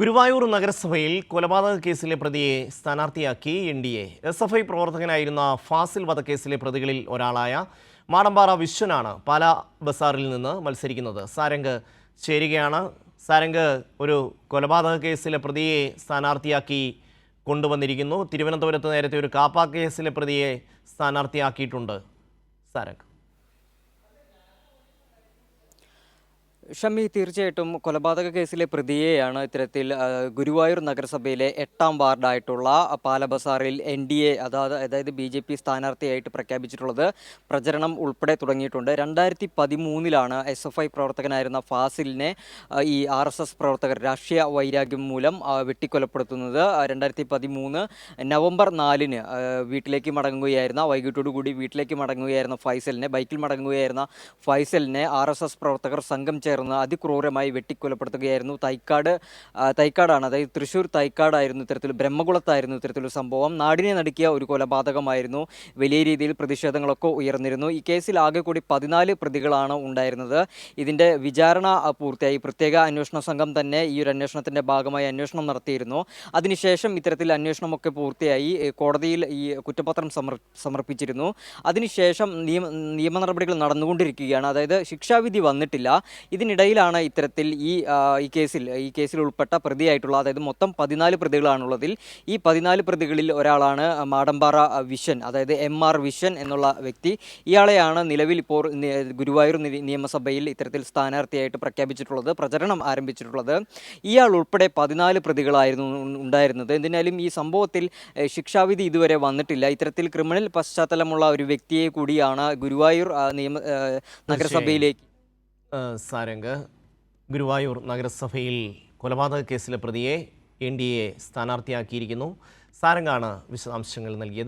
ഗുരുവായൂർ നഗരസഭയിൽ കൊലപാതക കേസിലെ പ്രതിയെ സ്ഥാനാർത്ഥിയാക്കി N D A. S F I പ്രവർത്തകനായിരുന്ന Fazil വധക്കേസിലെ പ്രതികളിൽ ഒരാളായ മാടമ്പാറ വിശ്വനാണ് പാലാ ബസാറിൽ നിന്ന് മത്സരിക്കുന്നത്. സാരംഗ് ചേരുകയാണ്. സാരംഗ് ഒരു കൊലപാതക കേസിലെ പ്രതിയെ സ്ഥാനാർത്ഥിയാക്കി കൊണ്ടുവന്നിരിക്കുന്നു. തിരുവനന്തപുരത്ത് നേരത്തെ ഒരു കാപ്പ കേസിലെ പ്രതിയെ സ്ഥാനാർത്ഥിയാക്കിയിട്ടുണ്ട്. സാരംഗ്. ഷമി തീർച്ചയായിട്ടും കൊലപാതക കേസിലെ പ്രതിയെയാണ് ഇത്തരത്തിൽ ഗുരുവായൂർ നഗരസഭയിലെ എട്ടാം വാർഡായിട്ടുള്ള പാലബസാറിൽ എൻ ഡി എ അതായത് അതായത് ബി ജെ പി സ്ഥാനാർത്ഥിയായിട്ട് പ്രഖ്യാപിച്ചിട്ടുള്ളത് പ്രചരണം ഉൾപ്പെടെ തുടങ്ങിയിട്ടുണ്ട്. രണ്ടായിരത്തി പതിമൂന്നിലാണ് എസ് എഫ് ഐ പ്രവർത്തകനായിരുന്ന ഫാസിലിനെ ഈ ആർ എസ് എസ് പ്രവർത്തകർ രാഷ്ട്രീയ വൈരാഗ്യം മൂലം വെട്ടിക്കൊലപ്പെടുത്തുന്നത്. രണ്ടായിരത്തി പതിമൂന്ന് നവംബർ നാലിന് വീട്ടിലേക്ക് മടങ്ങുകയായിരുന്ന വൈകിട്ടോടുകൂടി വീട്ടിലേക്ക് മടങ്ങുകയായിരുന്ന ഫൈസലിനെ ബൈക്കിൽ മടങ്ങുകയായിരുന്ന ഫൈസലിനെ ആർ എസ് എസ് പ്രവർത്തകർ സംഘം അതിക്രൂരമായി വെട്ടിക്കൊലപ്പെടുത്തുകയായിരുന്നു തൈക്കാട് തൈക്കാടാണ്. അതായത് തൃശ്ശൂർ തൈക്കാടായിരുന്നു ഇത്തരത്തിൽ ബ്രഹ്മകുളത്തായിരുന്നു ഇത്തരത്തിലൊരു സംഭവം. നാടിനെ നടുക്കിയ ഒരു കൊലപാതകമായിരുന്നു. വലിയ രീതിയിൽ പ്രതിഷേധങ്ങളൊക്കെ ഉയർന്നിരുന്നു. ഈ കേസിൽ ആകെ കൂടി പതിനാല് പ്രതികളാണ് ഉണ്ടായിരുന്നത്. ഇതിന്റെ വിചാരണ പൂർത്തിയായി. പ്രത്യേക അന്വേഷണ സംഘം തന്നെ ഈ ഒരു അന്വേഷണത്തിന്റെ ഭാഗമായി അന്വേഷണം നടത്തിയിരുന്നു. അതിനുശേഷം ഇത്തരത്തിൽ അന്വേഷണമൊക്കെ പൂർത്തിയായി. കോടതിയിൽ ഈ കുറ്റപത്രം സമർ സമർപ്പിച്ചിരുന്നു. അതിനുശേഷം നിയമ നിയമ നടപടികൾ നടന്നുകൊണ്ടിരിക്കുകയാണ്. അതായത് ശിക്ഷാവിധി വന്നിട്ടില്ല. ഇതിനിടയിലാണ് ഇത്തരത്തിൽ ഈ ഈ കേസിൽ ഈ കേസിൽ ഉൾപ്പെട്ട പ്രതിയായിട്ടുള്ള അതായത് മൊത്തം പതിനാല് പ്രതികളാണുള്ളതിൽ ഈ പതിനാല് പ്രതികളിൽ ഒരാളാണ് മാടമ്പാറ വിഷൻ അതായത് എം ആർ വിഷൻ എന്നുള്ള വ്യക്തി. ഇയാളെയാണ് നിലവിൽ ഇപ്പോൾ ഗുരുവായൂർ നിയമസഭയിൽ ഇത്തരത്തിൽ സ്ഥാനാർത്ഥിയായിട്ട് പ്രഖ്യാപിച്ചിട്ടുള്ളത് പ്രചരണം ആരംഭിച്ചിട്ടുള്ളത്. ഇയാൾ ഉൾപ്പെടെ പതിനാല് പ്രതികളായിരുന്നു ഉണ്ടായിരുന്നത്. എന്തിനാലും ഈ സംഭവത്തിൽ ശിക്ഷാവിധി ഇതുവരെ വന്നിട്ടില്ല. ഇത്തരത്തിൽ ക്രിമിനൽ പശ്ചാത്തലമുള്ള ഒരു വ്യക്തിയെ കൂടിയാണ് ഗുരുവായൂർ നിയമ നഗരസഭയിലേക്ക് സാരംഗ്. ഗുരുവായൂർ നഗരസഭയിൽ കൊലപാതക കേസിലെ പ്രതിയെ എൻ ഡി എ സ്ഥാനാർത്ഥിയാക്കിയിരിക്കുന്നു. സാരംഗാണ് വിശദാംശങ്ങൾ നൽകിയത്.